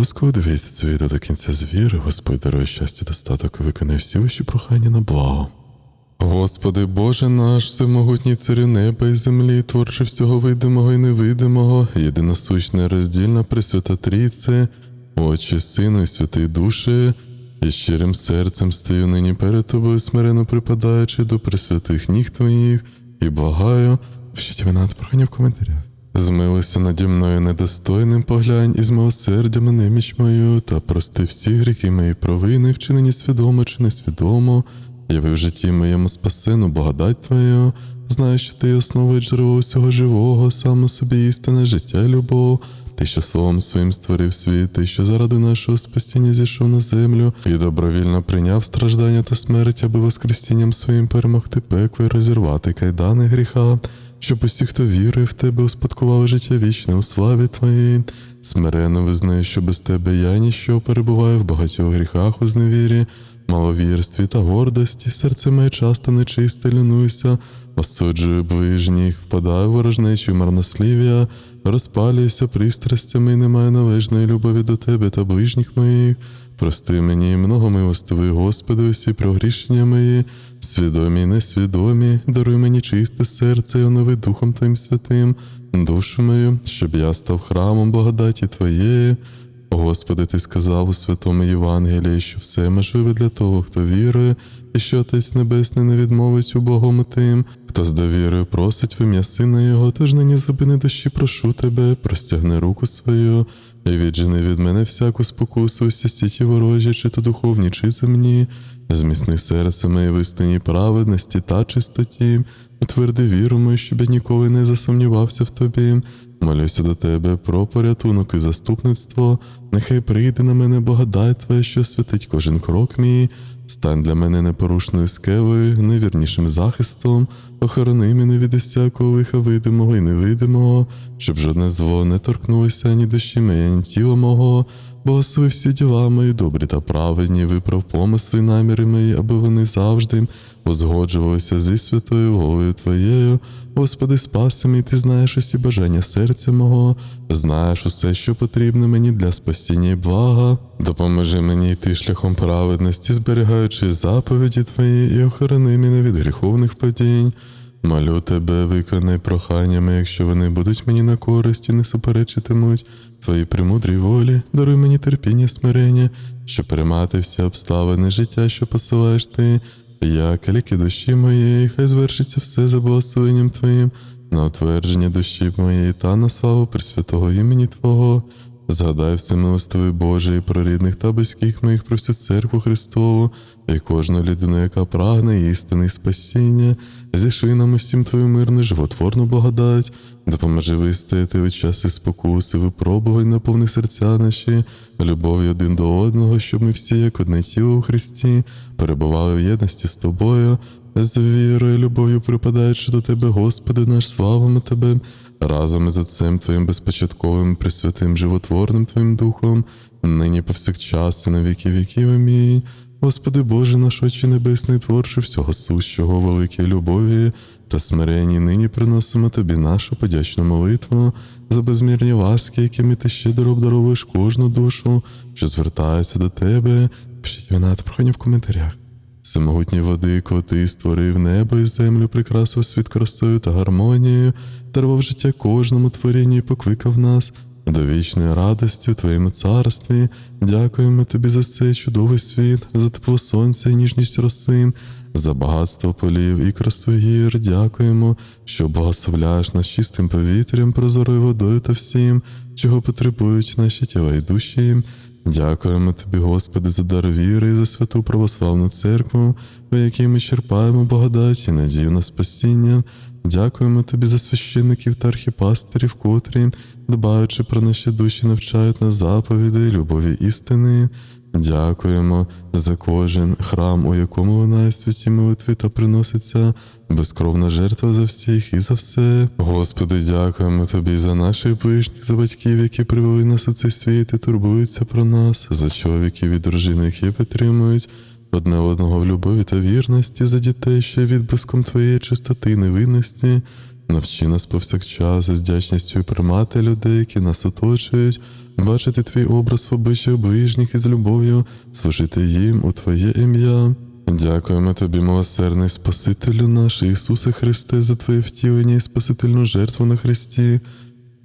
Обов'язково дивіться це відео до кінця звіри, Господь дарує щастя, достаток, виконає всі ваші прохання на благо. Господи Боже наш, всемогутній царю неба і землі, творче всього видимого і невидимого, єдиносущна, роздільна Пресвята Трійце, Отче, Сину і Святий Душе, і щирим серцем стою нині перед тобою, смирено припадаючи до пресвятих ніг твоїх, і благаю, пишіть над прохання в коментарях. Змилися наді мною недостойним поглянь із милосердя на неміч мою, та прости всі гріхи мої провини, вчинені свідомо чи несвідомо, яви в житті моєму спасену благодать Твою, знаю, що ти основуєш джерело всього живого, сам у собі істинне життя, любов. Ти, що словом своїм створив світ, ти, що заради нашого спасіння зійшов на землю. І добровільно прийняв страждання та смерть, аби воскресінням своїм перемогти пекло і розірвати кайдани гріха, щоб усі, хто вірує в тебе, успадкували життя вічне у славі Твоїй. Смиренно визнаю, що без тебе я ніщо перебуваю в багатьох гріхах у зневірі, маловірстві та гордості, серце моє часто нечисте лінуюся, осуджую ближніх, впадаю в ворожнечу й марнослів'я, розпалююся пристрастями і не маю належної любові до тебе та ближніх моїх. Прости мені много милостивий, Господи, усі прогрішення мої, свідомі несвідомі, даруй мені чисте серце і онови Духом Твоїм святим, душу мою, щоб я став храмом благодаті Твоєї. Господи, Ти сказав у святому Євангелії, що все можливе для того, хто вірує, і що Отець Небесний не відмовить у Богом тим, хто з довірою просить в ім'я Сина Його, тож нині зупини душі, прошу тебе, простягни руку свою, і віджени від мене всяку спокусу, усі сіті ворожі, чи то духовні, чи земні, зміцни серце моє в істині праведності та чистоті, утверди віру мою, щоб я ніколи не засумнівався в тобі. Молюся до тебе про порятунок і заступництво, нехай прийде на мене благодать Твоя, що святить кожен крок мій, стань для мене непорушною скелею, невірнішим захистом, охорони мене від усякого лиха видимого і невидимого, щоб жодне зло не торкнулося ні душі моєї, ні тіла мого. Благослови всі діла мої добрі та праведні, виправ помисли і наміри мої, аби вони завжди узгоджувалися зі святою волею Твоєю. Господи, спаси мій, ти знаєш усі бажання серця мого, знаєш усе, що потрібно мені для спасіння і блага. Допоможи мені йти шляхом праведності, зберігаючи заповіді Твої і охорони мене від гріховних падінь. Молю тебе, виконай проханнями, якщо вони будуть мені на користь і не суперечитимуть. Твоїй премудрій волі, даруй мені терпіння, смирення, щоб приймати всі обставини життя, що посилаєш ти, як ліки душі моєї, хай звершиться все за благословенням Твоїм, на утвердження душі моєї та на славу Пресвятого імені Твого. Згадай всемилостивий Боже і про рідних та близьких моїх про всю церкву Христову і кожну людину, яка прагне істини і спасіння, зішли нам усім твою мирну, животворну благодать, допоможи вистояти від часи спокуси, випробувань, наповни серця наші, любові один до одного, щоб ми всі, як одне тіло у Христі, перебували в єдності з тобою, з вірою, любов'ю припадаючи до Тебе, Господи, наш славимо Тебе. Разом із Отцем Твоїм безпочатковим, присвятим, животворним Твоїм Духом, нині повсякчас і на віки віків. Амінь. Господи Боже наш Отче Небесний, творче всього сущого, великій любові та смиренні, нині приносимо Тобі нашу подячну молитву за безмірні ласки, якими ти щедро обдаровуєш кожну душу, що звертається до Тебе. Пишіть вона та прохання в коментарях. Всемогутні води, ти створив небо і землю, прикрасив світ красою та гармонією, дарував життя кожному творінню і покликав нас до вічної радості в Твоєму царстві. Дякуємо Тобі за цей чудовий світ, за тепло сонця і ніжність роси, за багатство полів і красу гір. Дякуємо, що благословляєш нас чистим повітрям, прозорою водою та всім, чого потребують наші тіла і душі. Дякуємо тобі, Господи, за дар віри і за святу православну церкву, в якій ми черпаємо благодать і надію на спасіння. Дякуємо тобі за священників та архіпастерів, котрі, дбаючи про наші душі, навчають нас заповіді, любові істини. Дякуємо за кожен храм, у якому лунає святі молитви та приноситься безкровна жертва за всіх і за все. Господи, дякуємо Тобі за наших ближніх, за батьків, які привели нас у цей світ і турбуються про нас, за чоловіків і дружин, які підтримують одне одного в любові та вірності, за дітей, що відблиском Твоєї чистоти і невинності. Навчи нас повсякчас з вдячністю приймати людей, які нас оточують, бачити твій образ в обличчях ближніх і з любов'ю, служити їм у Твоє ім'я. Дякуємо тобі, милосердний Спасителю наш Ісусе Христе, за Твоє втілення і спасительну жертву на Христі.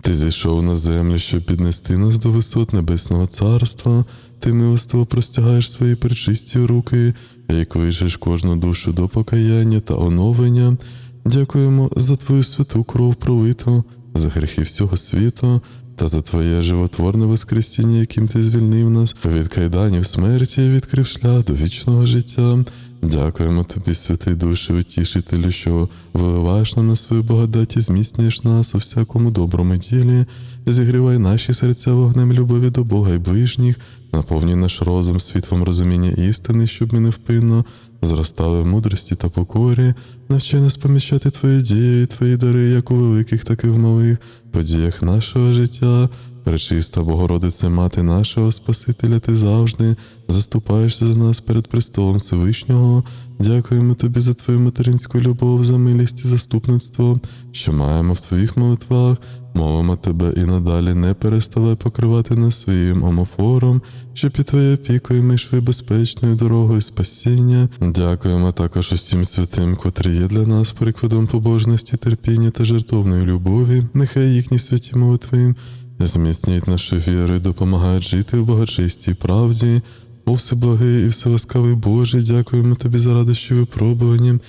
Ти зійшов на землю, щоб піднести нас до висот Небесного Царства. Ти милостиво простягаєш свої пречисті руки і кличеш кожну душу до покаяння та оновлення. Дякуємо за Твою святу кров пролиту, за гріхи всього світу та за Твоє животворне Воскресіння, яким Ти звільнив нас від кайданів смерті відкрив шлях до вічного життя. Дякуємо тобі, святий Душі, утішителю, що виливаєш на нас свою благодать зміцнюєш нас у всякому доброму ділі, зігрівай наші серця вогнем любові до Бога і ближніх, наповнюй наш розум світлом розуміння істини, щоб ми невпинно зростали в мудрості та покорі, навчай нас поміщати твої дії, твої дари, як у великих, так і в малих подіях нашого життя. Пречиста Богородице, Мати нашого Спасителя, ти завжди заступаєшся за нас перед престолом Всевишнього. Дякуємо тобі за твою материнську любов, за милість і заступництво, що маємо в твоїх молитвах. Молимо тебе і надалі не переставай покривати нас своїм омофором, що під твоєю опікою ми йшли безпечною дорогою спасіння. Дякуємо також усім святим, котрі є для нас прикладом побожності, терпіння та жертовної любові. Нехай їхні святі молитви зміцнюють нашу віру і допомагають жити в благочистій правді. О всеблагий і вселаскавий Боже, дякуємо тобі за радощі випробування,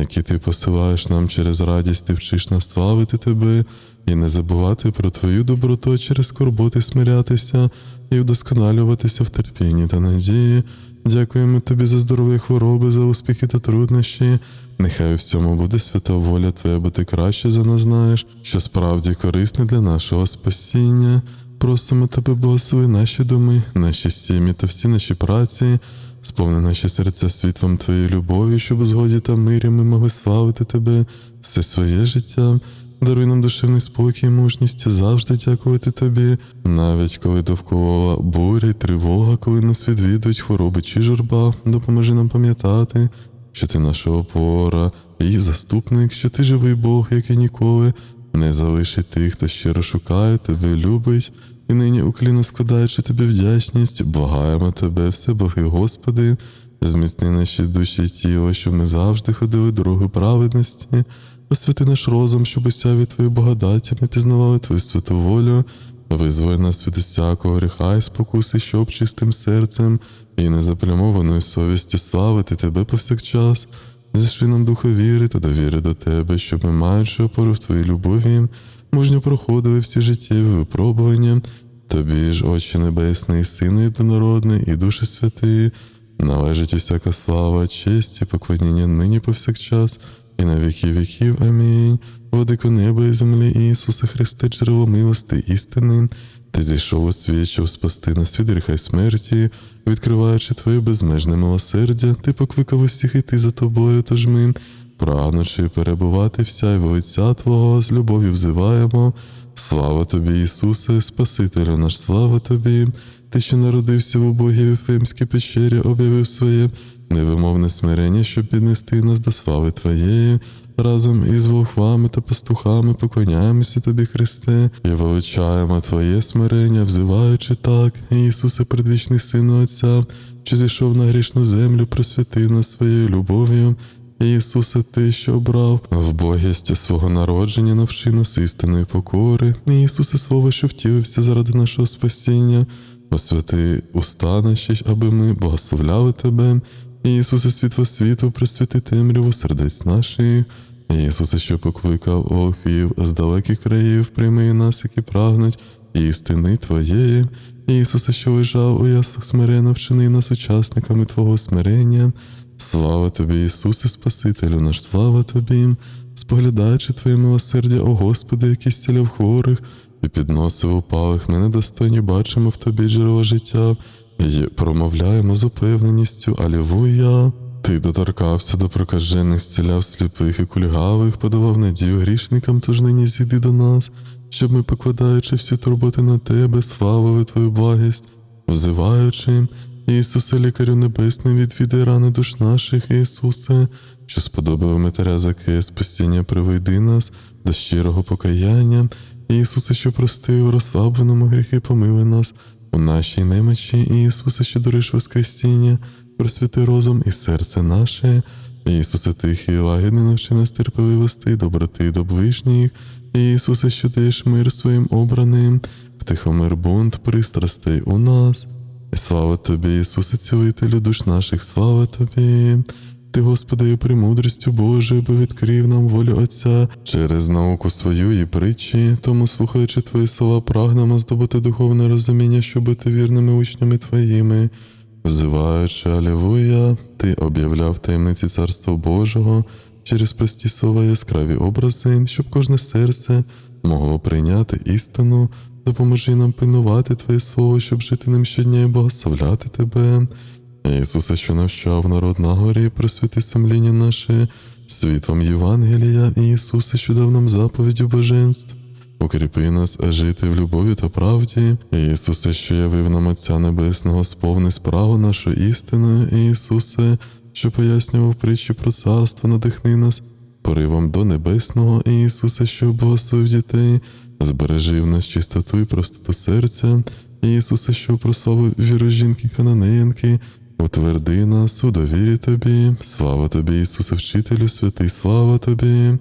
які ти посилаєш нам через радість, ти вчиш нас славити тебе і не забувати про твою доброту через скорботи смирятися і вдосконалюватися в терпінні та надії. Дякуємо тобі за здоров'я хвороби, за успіхи та труднощі. Нехай у всьому буде свята воля Твоя, бо ти краще за нас знаєш, що справді корисне для нашого спасіння. Просимо тебе, благослови наші доми, наші сім'ї та всі наші праці, сповни наші серця світлом Твоєї любові, щоб згоді та мирі ми могли славити Тебе все своє життя. Даруй нам душевний спокій, і мужність завжди дякувати тобі, навіть коли довкола буря й тривога, коли нас відвідують хвороби чи журба, допоможи нам пам'ятати, що ти наша опора і заступник, що ти живий Бог, як і ніколи, не залишить тих, хто щиро шукає тебе, любить, і нині укліно складаючи тобі вдячність, благаємо тебе, все Боги, Господи, зміцни наші душі тіло, щоб ми завжди ходили дорогою праведності. Освяти наш розум, щоб уся від Твої благодаті ми пізнавали Твою святу волю, визволи нас від усякого гріха і спокуси, щоб чистим серцем і незаплямованою совістю славити Тебе повсякчас. Зішли нам духа віри та довіри до Тебе, щоб ми, маючи опору в Твоїй любові, мужньо проходили всі життєві випробування. Тобі ж, Отче Небесний, Сину єдинородний і Душі Святий, належить усяка слава, честь і поклоніння нині повсякчас і на віки віків. Амінь. Владико неба і землі, Ісусе Христе, джерело милости, істини. Ти зійшов у світ, щоб спасти нас від гріха й смерті, відкриваючи Твоє безмежне милосердя, ти покликав усіх іти за тобою, тож ми, прагнучи перебувати вся й Отця Твого, з любов'ю взиваємо. Слава тобі, Ісусе, Спасителю наш, слава тобі, Ти, що народився в убогій Вифимській печері, об'явив своє невимовне смирення, щоб піднести нас до слави Твоєї. Разом із вовхвами та пастухами поклоняємося Тобі, Христе, і величаємо Твоє смирення, взиваючи так, Ісусе, предвічний Сину Отця, що зійшов на грішну землю, просвяти нас своєю любов'ю. Ісусе, Ти, що обрав вбогість свого народження, навчи нас істинної покори. Ісусе, Слово, що втілився заради нашого спасіння, освяти уста наші, аби ми благословляли Тебе. Ісусе, світло світу, присвяти темряву сердець наших. Ісусе, що покликав волхвів з далеких країв, прийми нас, які прагнуть істини Твоєї. Ісусе, що лежав у яслах смиренно, вчини нас учасниками Твого смирення. Слава тобі, Ісусе, Спасителю наш, слава тобі, споглядаючи Твоє милосердя, о Господи, який зціляв хворих і підносив упалих, ми недостойні бачимо в тобі джерело життя і промовляємо з упевненістю Алілуя. Ти доторкався до прокажених, зціляв сліпих і кульгавих, подавав надію грішникам, тож нині зійди до нас, щоб ми, покладаючи всю турботи на тебе, славили Твою благість, взиваючи, Ісусе, лікарю небесним, відвідай рани душ наших, Ісусе, що сподобав Митаря Закея спасіння, приведи нас до щирого покаяння. Ісусе, що простив, розслабленому гріхи, помили нас у нашій немочі, Ісусе, що дариш Воскресіння, просвіти розум і серце наше. Ісусе, тихий, лагідний, навчи нас терпеливості, доброти до ближніх. Ісусе, що даєш мир своїм обраним, втихомир бунт пристрастей у нас. Слава тобі, Ісусе, цілителю душ наших, слава тобі. Ти, Господи, є премудрістю Божою, бо відкрив нам волю Отця через науку свою і притчі, тому, слухаючи Твої слова, прагнемо здобути духовне розуміння, щоб бути вірними учнями Твоїми. Взиваючи Алілуя, Ти об'являв таємниці Царства Божого через прості слова яскраві образи, щоб кожне серце могло прийняти істину, допоможи нам пильнувати Твоє Слово, щоб жити ним щодня і благословляти Тебе. Ісусе, що навчав народ на горі, просвіти сумління наше світом Євангелія, і Ісусе, що дав нам заповіді боженств. Укріпи нас жити в любові та правді, Ісусе, що явив нам Отця Небесного, сповни справу нашу істиною, Ісусе, що пояснював притчі про царство, надихни нас поривом до небесного, Ісусе, що благословив дітей, збережи в нас чистоту і простоту серця, Ісусе, що прославив віру жінки Хананеянки, утверди нас у довірі Тобі, слава Тобі, Ісусе, вчителю, святий, слава Тобі.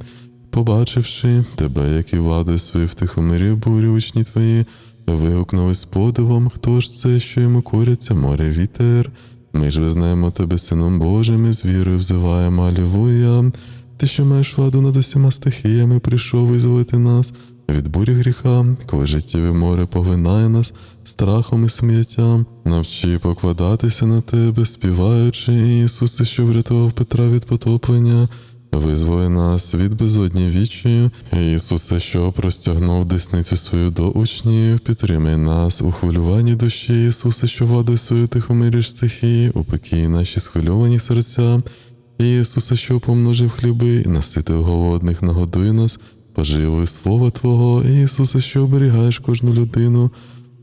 Побачивши тебе, як і владою свою втихомирі бурі учні твої, вигукнули з подивом, хто ж це, що йому коряться, море вітер. Ми ж визнаємо тебе Сином Божим і з вірою взиваємо Алілуя. Ти, що маєш владу над усіма стихіями, прийшов визволити нас від бурі гріха, коли життєве море поглинає нас страхом і сміттям. Навчи покладатися на тебе, співаючи, Ісусе, що врятував Петра від потоплення. Визволи нас від безодні вічі, Ісусе, що простягнув десницю свою до учнів, підтримай нас у хвилюванні душі, Ісусе, що владою свою тихомириш стихії, упекій наші схвильовані серця, Ісусе, що помножив хліби наситив голодних, нагодуй нас, поживою Слова Твого, Ісусе, що оберігаєш кожну людину.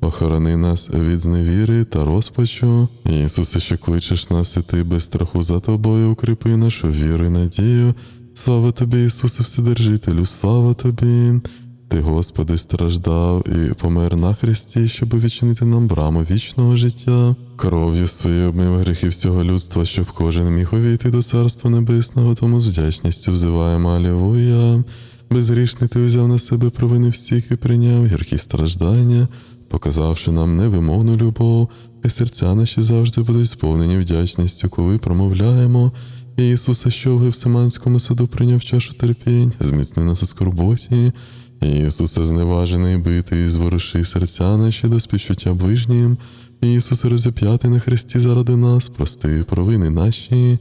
Охорони нас від зневіри та розпачу. Ісусе, що кличеш нас іти без страху за тобою, укріпи нашу віру і надію. Слава тобі, Ісусе, Вседержителю, слава тобі. Ти, Господи, страждав і помер на хресті, щоб відчинити нам браму вічного життя. Кров'ю своєю обмив гріхи всього людства, щоб кожен міг увійти до Царства Небесного, тому з вдячністю взиваємо Алілуя. Безгрішний ти взяв на себе провини всіх і прийняв гіркі страждання показавши нам невимовну любов, і серця наші завжди будуть сповнені вдячністю, коли промовляємо. Ісусе, що в Гевсиманському саду прийняв чашу терпінь, зміцни нас у скорботі. Ісусе, зневажений, битий, зворуши серця наші до співчуття ближнім. Ісусе, розіп'ятий на хресті заради нас, прости провини наші.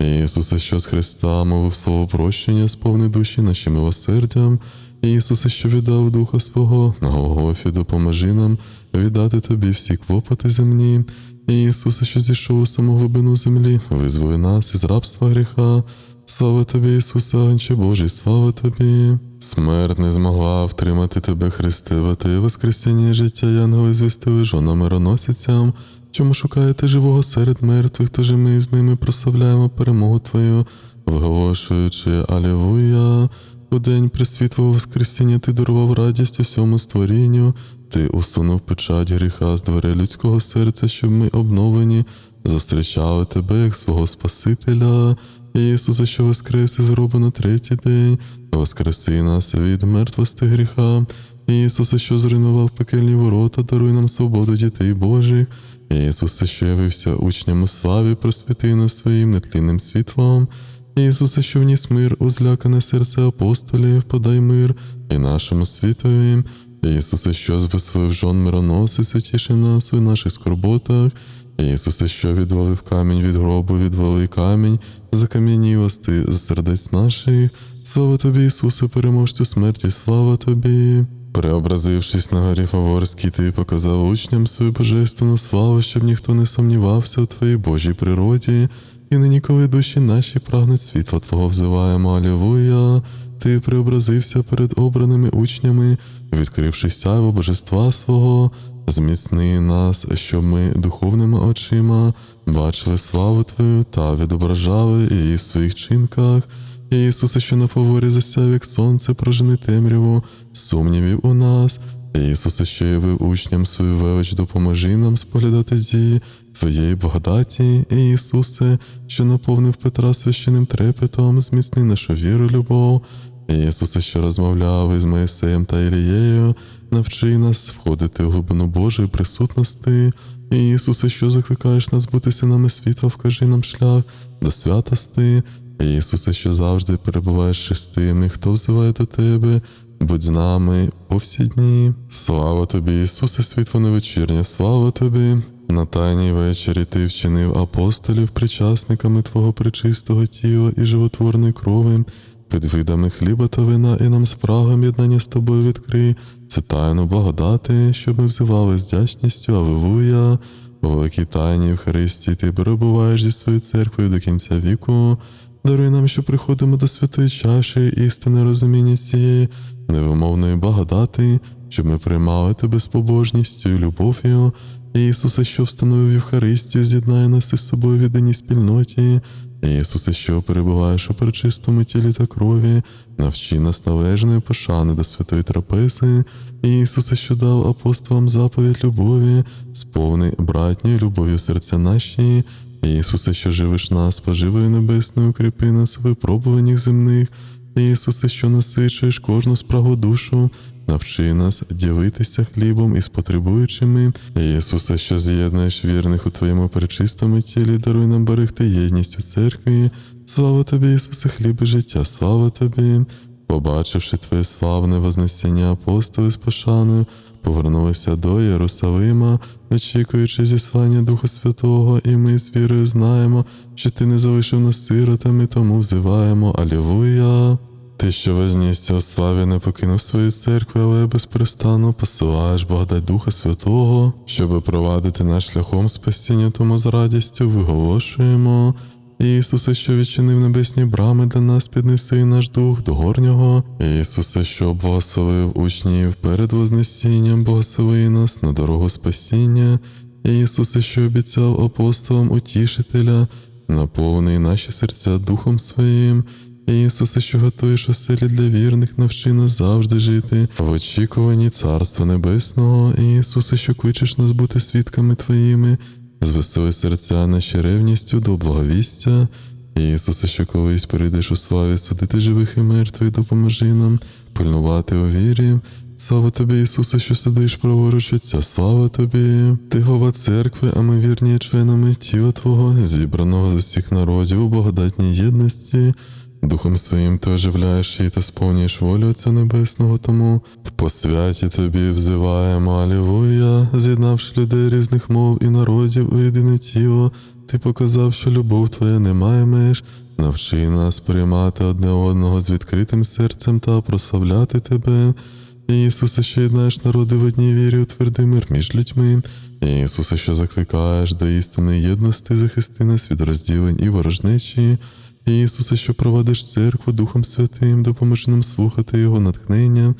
Ісусе, що з Христа мовив слово прощення, сповни душі нашим милосердям. Ісусе, що віддав Духа свого на Голгофі, допоможи нам віддати Тобі всі клопоти земні. Ісусе, що зійшов у саму глибину землі, визволи нас із рабства гріха. Слава тобі, Ісусе, Анче Божий, слава тобі. Смерть не змогла втримати тебе, Христе, бо ти воскресіння життя, янголи звістили жона мироносицям. Чому шукаєте живого серед мертвих, тож ми з ними прославляємо перемогу Твою, виголошуючи Алілуя. У день присвітлого Воскресіння ти дарував радість усьому створінню, ти усунув печать гріха з дверей людського серця, щоб ми обновлені, зустрічали тебе як свого Спасителя, Ісуса, що воскрес і зробив на третій день, воскреси нас від мертвости гріха, Ісуса, що зруйнував пекельні ворота, даруй нам свободу дітей Божих, Ісусе, що явився учням у славі, просвіти нас своїм нетлінним світлом. Ісусе, що вніс мир у злякане серце апостолів, подай мир і нашому світові. Ісусе, що звислив жон мироносець, утіши нас у наших скорботах. Ісусе, що відвалив камінь від гробу, відвали камінь, закам'янілости з сердець наших. Слава тобі, Ісусе, переможцю смерті, слава тобі. Преобразившись на горі Фаворській, ти показав учням свою божественну славу, щоб ніхто не сумнівався у твоїй Божій природі. І нині, коли душі наші прагнуть світла Твого взиваємо, Алілуя, Ти преобразився перед обраними учнями, відкривши сяйво божества свого, зміцни нас, щоб ми духовними очима бачили славу Твою та відображали її в своїх чинках. Ісусе, що на фаворі засяв, як сонце, прожени темряву, сумнівів у нас. Ісусе, що явив учням свою велич, допоможи нам споглядати дії Твоєї благодаті, Ісусе, що наповнив Петра священним трепетом, зміцни нашу віру, любов. Ісусе, що розмовляв із Моїсеєм та Ілією, навчи нас входити в глибину Божої присутності. Ісусе, що закликаєш нас бути синами світла, вкажи нам шлях до святости. Ісусе, що завжди перебуваєш з тими, хто взиває до Тебе, будь з нами по всі дні. Слава тобі, Ісусе, світло невечірнє, слава тобі. На тайній вечері ти вчинив апостолів причасниками Твого пречистого тіла і животворної крови, під видами хліба та вина, і нам спрагом єднання з тобою відкрий, цю тайну благодати, щоб ми взивали з вдячністю, Аллилуйя. У великій тайні в Христі ти перебуваєш зі своєю церквою до кінця віку. Даруй нам, що приходимо до святої чаші істини розуміння цієї невимовної благодати, щоб ми приймали тебе з побожністю і любов'ю. Ісусе, що встановив Євхаристію, з'єднає нас із собою в єдиній спільноті. Ісусе, що перебуваєш у пречистому тілі та крові, навчи нас належної пошани до святої трапези. Ісусе, що дав апостолам заповідь любові, сповни братньою любов'ю серця наші. Ісусе, що живиш нас, поживою небесною, укріпи нас у випробуваннях земних. Ісусе, що насичуєш кожну спрагу душу, навчи нас ділитися хлібом із потребуючими. Ісусе, що з'єднуєш вірних у Твоєму перечистому тілі, даруй нам берегти єдність у церкві. Слава тобі, Ісусе, хліб і життя, слава тобі. Побачивши Твоє славне вознесення апостоли з пошаною, повернулися до Єрусалима, очікуючи зіслання Духа Святого, і ми з вірою знаємо, що ти не залишив нас сиротами, тому взиваємо Алілуя. Ти, що вознісся у славі, не покинув свої церкви, але безперестанно посилаєш благодать Духа Святого, щоби провадити нас шляхом спасіння, тому з радістю виголошуємо. Ісусе, що відчинив небесні брами для нас, піднеси наш дух до горнього. Ісусе, що благословив учнів перед Вознесінням, благослови нас на дорогу спасіння. Ісусе, що обіцяв апостолам утішителя, наповни наші серця Духом Своїм. Ісусе, що готуєш оселі для вірних, навчи нас завжди жити в очікуванні Царства Небесного. Ісусе, що кличеш нас бути свідками Твоїми, звесели серця наші ревністю до благовістя. Ісусе, що колись прийдеш у славі судити живих і мертвих, допоможи нам пильнувати у вірі. Слава тобі, Ісусе, що сидиш праворуч Отця, слава тобі, ти гова церкви, а ми вірні членами тіла Твого, зібраного з усіх народів у благодатній єдності. Духом своїм ти оживляєш її та сповнюєш волю Отця Небесного, тому в посвяті тобі взиваємо Алілуя, з'єднавши людей різних мов і народів у єдине тіло, ти показав, що любов твоя не має меж. Навчи нас приймати одне одного з відкритим серцем та прославляти тебе. Ісусе, що єднаєш народи в одній вірі, утверди мир між людьми. Ісусе, що закликаєш до істини єдності, захисти нас від розділень і ворожнечі. Ісусе, що провадиш церкву Духом Святим, допоможи нам слухати Його натхнення.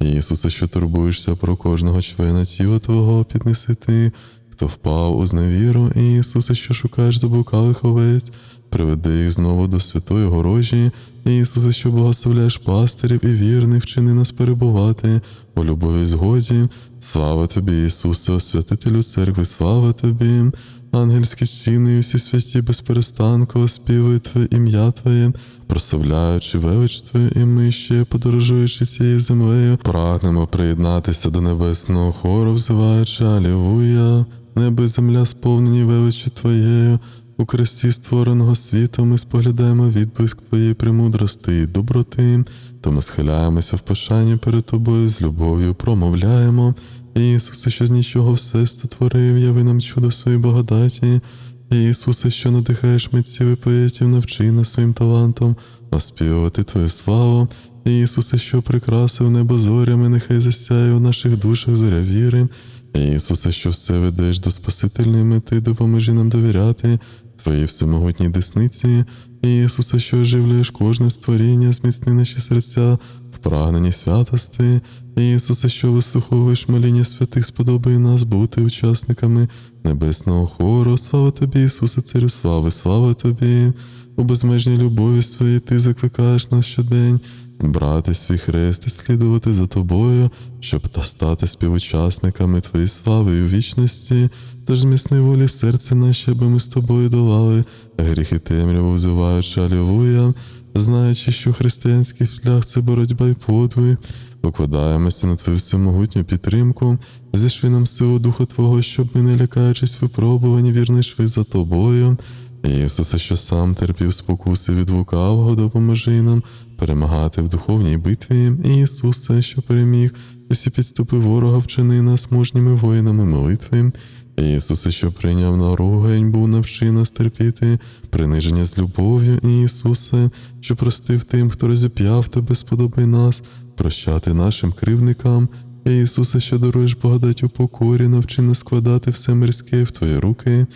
Ісусе, що турбуєшся про кожного члена тіла Твого, піднеси ти, хто впав у зневіру, Ісусе, що шукаєш заблукалих овець, приведи їх знову до святої горожі. Ісусе, що благословляєш пастирів і вірних, вчини нас перебувати у любові згоді. Слава тобі, Ісусе, освятителю церкви, слава тобі. Ангельські стіни і всі святі безперестанку оспівують Твоє ім'я Твоє, прославляючи велич Твою, і ми ще, подорожуючи цією землею, прагнемо приєднатися до небесного хору, взиваючи Алілуя, небо і земля сповнені величчю Твоєю. У кресті створеного світу ми споглядаємо відблиск Твоєї премудрости і доброти, то ми схиляємося в пошані перед Тобою з любов'ю, промовляємо. Ісусе, що з нічого все створив, яви нам чудо своєї благодаті. Ісусе, що надихаєш митців і поетів, навчи нас своїм талантом оспівувати Твою славу. Ісусе, що прикрасив небо зорями, нехай засяє у наших душах зоря віри. Ісусе, що все ведеш до Спасительної мети, допоможи нам довіряти Твоїй всемогутній десниці. Ісусе, що оживлюєш кожне створіння, зміцни наші серця в прагненні святости. Ісусе, що вислуховуєш моління святих, сподобай нас бути учасниками небесного хору. Слава тобі, Ісусе, Царю, слави, слава тобі. у безмежній любові своїй ти закликаєш нас щодень. Брати свій хрест і слідувати за тобою, щоб та стати співучасниками твоєї слави і вічності, тож зміцни волі серця наші, аби ми з тобою долали, гріхи темряву взиваючи алілуя, знаючи, що християнський шлях це боротьба й подвиг, покладаємося на твою всемогутню підтримку, зішли нам силу Духа Твого, щоб ми, не лякаючись випробувані, вірно йшли за тобою. Ісусе, що сам терпів спокуси від лукавого, допоможи нам перемагати в духовній битві. Ісусе, що переміг, усі підступи ворога вчини нас мужніми воїнами молитви. Ісусе, що прийняв на ругань, був навчи нас терпіти, приниження з любов'ю, Ісусе, що простив тим, хто розіп'яв тебе, сподобай нас, прощати нашим кривникам. Ісусе, що даруєш благодать у покорі, навчи нас складати все мирське в Твої руки.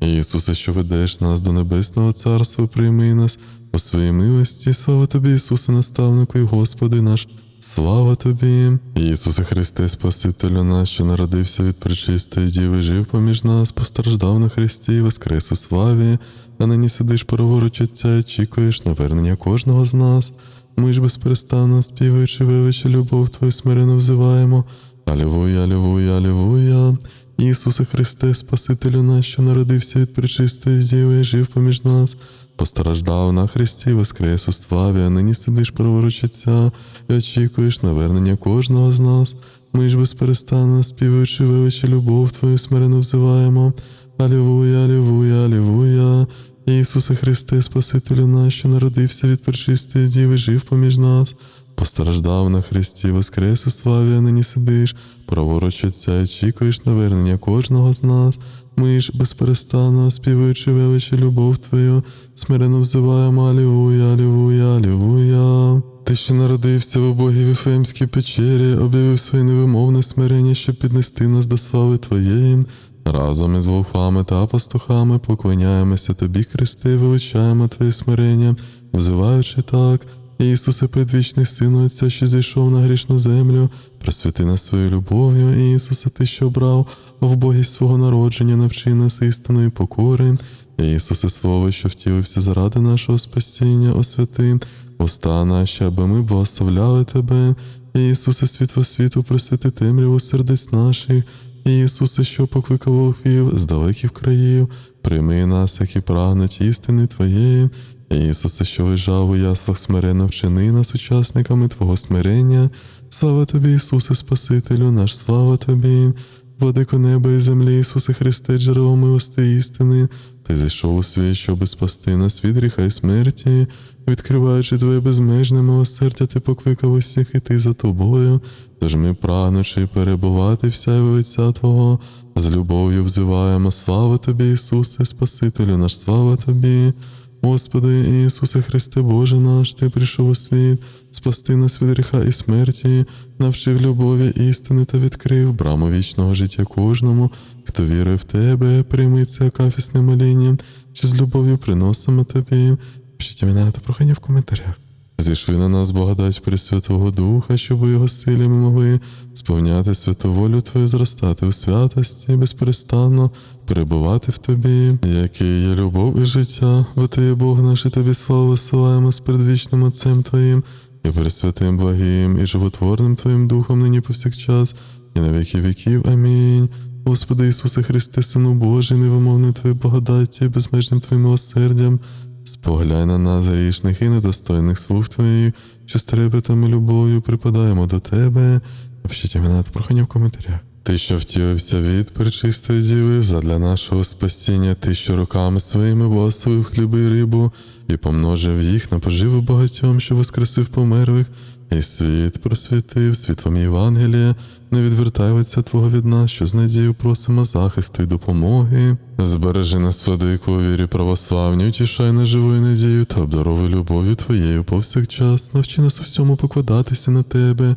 Ісусе, що ведеш нас до Небесного Царства, прийми нас у своїй милості. Слава тобі, Ісусе, наставнику і Господи наш. Слава тобі, Ісусе Христе, Спасителю наш, що народився від пречистої діви, жив поміж нас, постраждав на хресті, і воскрес у славі, а нині сидиш праворуч Отця очікуєш навернення кожного з нас. Ми ж безперестанно співаючи величі любов Твою смирено взиваємо. Алілуя, алілуя, алілуя. Ісусе Христе, Спасителю наш, що народився від пречистої діви, і жив поміж нас, постраждав на хресті, воскрес у славі, а нині сидиш праворуч Отця і очікуєш навернення кожного з нас. Ми ж безперестанно співаючи величі любов Твою смирено взиваємо. Алілуя, алілуя, алілуя. Ісусе Христе, Спасителю наш, що народився від пречистої діви, жив поміж нас, постраждав на хресті, воскрес у славі, а нині сидиш, праворуч Отця і навернення кожного з нас. Ми ж безперестанно співаючи величі любов Твою, смирено взиваємо Алілуя, Алілуя, Алілуя. Ти, що народився в убогій Вифлеємській печері, об'явив своє невимовне смирення, щоб піднести нас до слави Твоєї. Разом із вовхами та пастухами поклоняємося Тобі, Христе, і величаємо Твоє смирення, взиваючи так. Ісусе, предвічний Сину Отця, що зійшов на грішну землю, просвіти нас своєю любов'ю, Ісусе, Ти, що обрав в богість свого народження, навчи нас істинної покори. Ісусе, Слово, що втілився заради нашого спасіння, освяти, уста наші, аби ми благословляли Тебе. Ісусе, світло світу, просвіти темряву сердець наших. Ісусе, що покликав вовків з далеких країв, прийми нас, які прагнуть істини Твоєї. Ісусе, що лежав у яслах смиренно вчини нас учасниками Твого смирення. Слава Тобі, Ісусе, Спасителю, наш слава Тобі, владико неба і землі, Ісусе Христе, джерело милости істини. Ти зайшов у світ, щоби спасти нас від гріха і смерті, відкриваючи Твоє безмежне милосердя, Ти покликав усіх іти за тобою. Тож ми, прагнучи перебувати вся лиця Твого, з любов'ю взиваємо слава Тобі, Ісусе, Спасителю наш, слава Тобі. Господи Ісусе Христе, Боже наш, Ти прийшов у світ, спасти нас від гріха і смерті, навчив любові істини та відкрив браму вічного життя кожному, хто вірує в Тебе, прийми це кафісне моління, чи з любов'ю приносимо Тобі. Пишіть імена та прохання в коментарях. Зійшли на нас благодать Пресвятого Духа, щоб у його силі ми могли сповняти святу волю Твою, зростати у святості, безперестанно перебувати в Тобі, який є любов і життя, бо Ти є Бог наш, і Тобі славу висилаємо з предвічним Отцем Твоїм, і пресвятим благим, і животворним Твоїм Духом нині повсякчас, і на віки віків. Амінь. Господи Ісусе Христе, Сину Божий, невимовний Твоєю благодаттю, і безмежним Твоїм милосердям, Споглянь на нас грішних і недостойних слуг Твоїх, що з трепетом любов'ю припадаємо до Тебе. Напишіть імена та прохання в коментарях. Ти, що втілився від пречистої діви, задля нашого спасіння, ти, що руками своїми благословив хліби і рибу, і помножив їх на поживу багатьом, що воскресив померлих, і світ просвітив світлом Євангелія, не відвертай лиця Твого від нас, що з надією просимо захисту і допомоги. Збережи нас, владику, у вірі православній, утішай на живою надію та обдаровуй любов'ю Твоєю повсякчас, навчи нас у всьому покладатися на Тебе,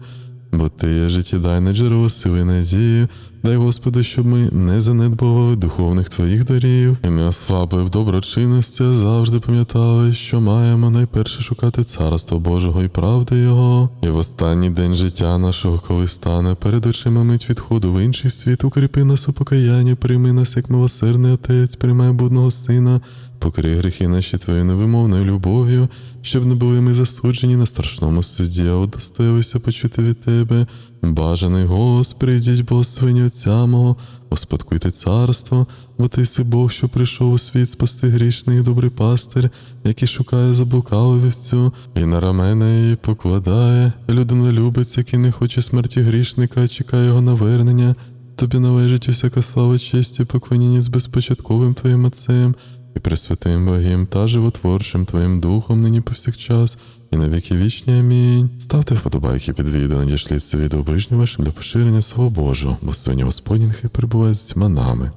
бо Ти є життєдайне джерело сили надії. Дай, Господи, щоб ми не занедбували духовних Твоїх дарів і не ослабли в доброчинності, завжди пам'ятали, що маємо найперше шукати царство Божого і правди Його. І в останній день життя нашого, коли стане перед очима мить відходу в інший світ, укріпи нас у покаянні, прийми нас як милосердний Отець, приймай будного Сина, Покрий гріхи наші твоєю невимовною любов'ю, щоб не були ми засуджені на страшному суді, а удостоїлися почути від тебе. Бажаний Гос, прийдіть, бо отця мого, успадкуйте царство, бо ти си Бог, що прийшов у світ спасти грішний і добрий пастир, який шукає заблукаву вівцю, і на рамена її покладає. Людина любить, який не хоче смерті грішника, а чекає його навернення. Тобі належить усяка слава честі, поклоніння з безпочатковим твоїм Отцем і пресвятим Богім та животворчим Твоїм Духом нині повсякчас, і на віки вічні. Амінь. Ставте вподобайки під відео, надішліть це відео ближнім вашим для поширення свого Божого, бо сьогодні Господній нехай перебуває з всіма нами.